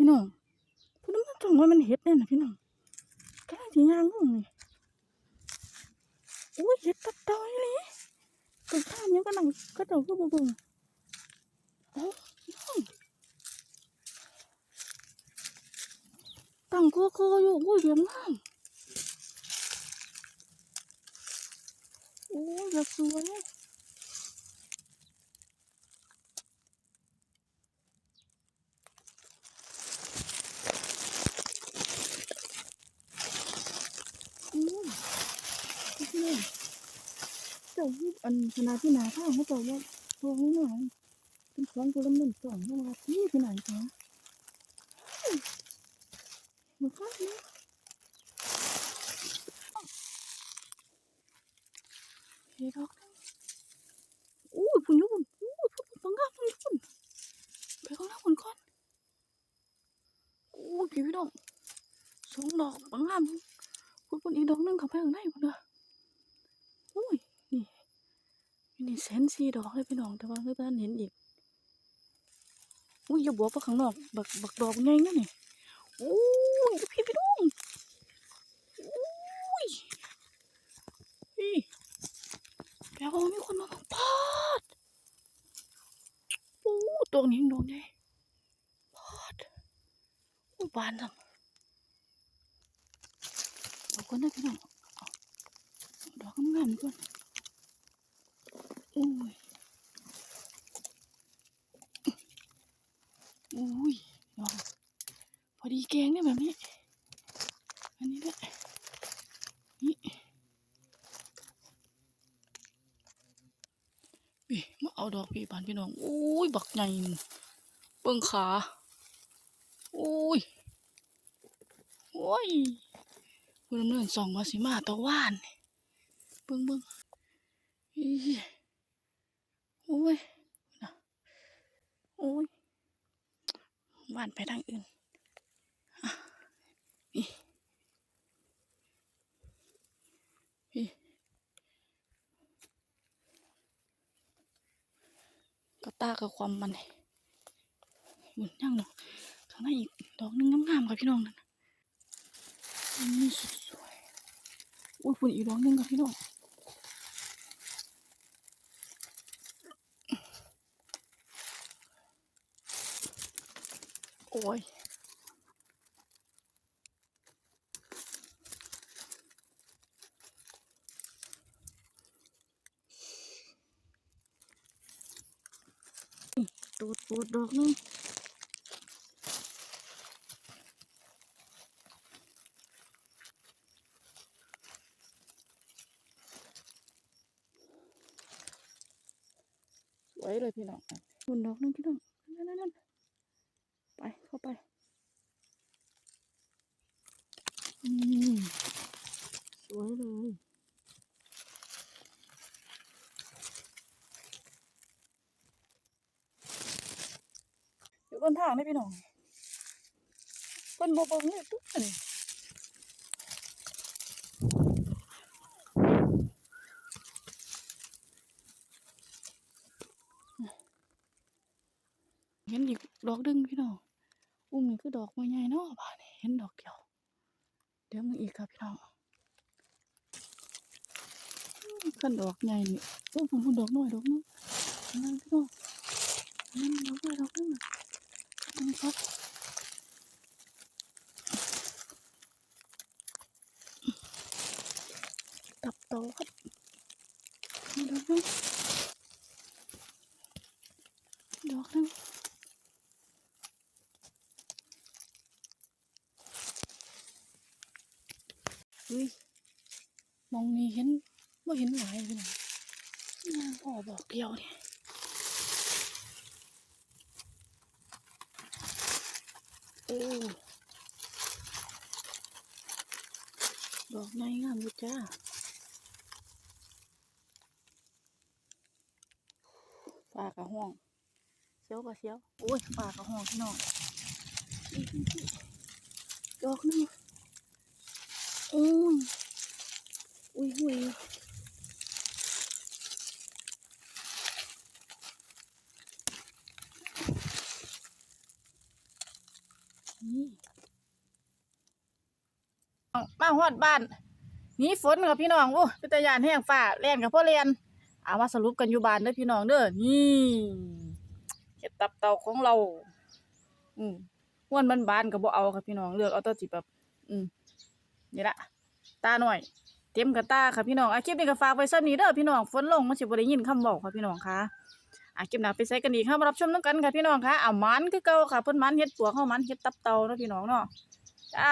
พี่น้องพี่น้องจังว่ามันเห็ดแน่นะพี่น้องกำลังสิย่างลงนี่อุ้ยเห็ดตับเตอยเลยตรงข้ามยังก็นั่งก็เจ้าก็บ่เบิ่งเอ้าพี่น้องตั้งโคโคอยู่อุ้ยเรียมงามโอ้ยแบบสวย อืมนี่ เจ้าที่อันคณะที่หนาข้างเขาเจ้าว่าพวนี้หน่อยเป็นของตัวละหมื่นสองนะว่าที่ที่ไหนคะมาข้างนี้เฮ้ยดอกอู้พุ่นยุ่นอู้พุ่นฟังก้าพุ่นพุ่นไปข้างหน้าพุ่นก่อนอู้พี่พี่น้องสองดอกฟังก้าพูดพูดอีดอกนึงเขาไปข้างในพุ่นเด้อ อุ้ยนี่อยู่นี่แสนสีดอกเลยพี่น้องแต่ว่าเพื่อนเห็นอีกอุ้ยอย่าบอกว่าข้างนอกบักบักดอกใหญ่นั่นนี่อุ้ยพี่พี่น้องอุ้ยพี่แปลว่ามีคนมาบังพาดโอ้ดอกนี้ยังดอกใหญ่พาดอุ้ยบานจังเอาก่อนนะพี่น้อง เอาดอกงามๆก่อนอุ้ยอุ้ยดอกพอดีแกงเนี่ยแบบนี้ อันนี้ด้วยนี่พี่มาเอาดอกพี่บานพี่น้องอุ้ย บักใหญ่เบิ่งขาอุ้ยโอ้ยเบิ่งเนื่นส่องมาสิมาตะว่านนี่ เบิ่งเบิ่งอีโอ้ยนะโอ้ยว่านไปทางอื่นนี่นี่ก็ตากับความมันนี่หมุนยังเนาะข้างในอีกดอกหนึงงามๆค่ะพี่น้องนั่นนี่สวยอุ้ยฝุ่นอีกดอกหนึงค่ะพี่น้อง อ้ยตูดปูดดอกนึงสวยเลยพี่น้องฝุ่นดอกนึงพี่น้องนั่นนั่นนั่น ไปเข้าไปอืมสวยเลยอยู่บนทางนี่พี่น้องเพิ่นบ่เบิ่งเลยตุ๊กนี่เห็นอีกดอกหนึงพี่น้อง อุ้มนี่คือดอกไม้ใหญ่เนาะบ้านนี่เห็นดอกเดียว เดี๋ยวมึงอีกครับพี่น้องขันดอกใหญ่นี่โอ้ผมพูดดอกน้อยดอกนึงนั่นพี่น้องนั่นดอกน้อยดอกนึงนั่นครับตับโตครับดอกนึงดอกนึง ฮ้ยมองนี่เห็นไม่เห็นหลายเลยนะนางพ่อบอกเดียวเนี่ยโอ้ดอกไม้งามอยู่จ้าฟ้ากระห้องเสียวกระเสียวโอ้ยฟ้ากระห้องพี่น้องอีกอีกดอกนึง อุ้ย อุ้ยอุ้ยมาฮอดบ้านนีฝนกับพี่น้องโอ้เป็นตยานแห้งฟ้าแล่นกับพ่อเรียนเอามาสรุปกันอยู่บ้านเด้อพี่น้องเด้อนี่เห็ดตับเต่าของเรา อืมวนม้วนบานก็บ่เอาค่ะพี่น้องเลือกเอาตัวสิแบบ อืม นี่ละตาหน่อย เต็มกับตาค่ะพี่น้องอาคลิปนี้ก็ฝากไว้ซ้ำนี้เด้อพี่น้องฝนลงมันสิบริยินคำเว้าค่ะพี่น้องค่ะอาคลิปหน้าไปใส่กันอีกค่ะมารับชมนํกันค่ะพี่น้องค่ะเอามันคือเก่าค่ะเพิ่นมันเฮ็ดปวเข้ามันเฮ็ดตับเตาเนาะพี่น้องเนาะจ้า